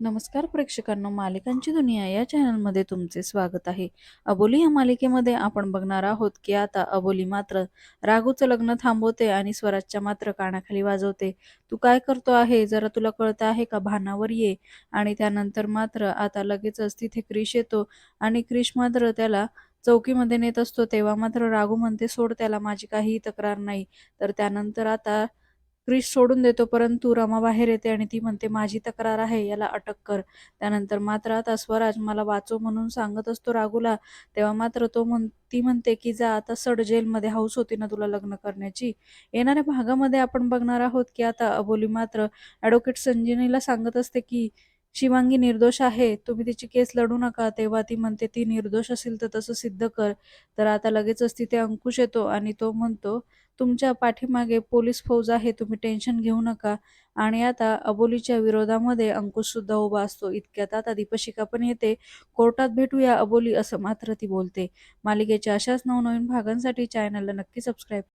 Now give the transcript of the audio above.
नमस्कार प्रेक्षकांनो मालिकांची दुनिया या चॅनलमध्ये तुमचे स्वागत आहे. अबोली या मालिकेमध्ये आपण बघणार आहोत की आता अबोली मात्र राघूचं लग्न थांबवते आणि स्वराजच्या मात्र कानाखाली वाजवते. तू काय करतो आहे? जरा तुला कळतं आहे का? भानावर ये. आणि त्यानंतर मात्र आता लगेचच तिथे क्रिश येतो आणि क्रिश मात्र त्याला चौकीमध्ये नेत असतो. तेव्हा मात्र राघू म्हणते सोड त्याला माझी काहीही तक्रार नाही. तर त्यानंतर आता क्रिश सोडून देतो परंतु रमा बाहेर येते आणि ती म्हणते माझी तक्रार आहे याला अटक कर. त्यानंतर मात्र आता स्वराज मला वाचो म्हणून सांगत असतो रागूला. तेव्हा मात्र तो म्हण ती म्हणते की जा आता सड जेलमध्ये हाऊस होती ना तुला लग्न करण्याची. येणाऱ्या भागामध्ये आपण बघणार आहोत की आता अबोली मात्र ॲडव्होकेट संजीनीला सांगत असते की शिवांगी निर्दोष आहे तुम्ही तिची केस लढू नका. तेव्हा ती म्हणते ती निर्दोष असेल तर तसं सिद्ध कर. तर आता लगेचच तिथे अंकुश येतो आणि तो म्हणतो तुमच्या पाठीमागे पोलीस फौज आहे तुम्ही टेन्शन घेऊ नका. आणि आता अबोलीच्या विरोधामध्ये अंकुश सुद्धा उभा असतो. इतक्यात आता दीपशिका पण येते. कोर्टात भेटूया अबोली असं मात्र ती बोलते. मालिकेच्या अशाच नवनवीन भागांसाठी चॅनलला नक्की सबस्क्राईब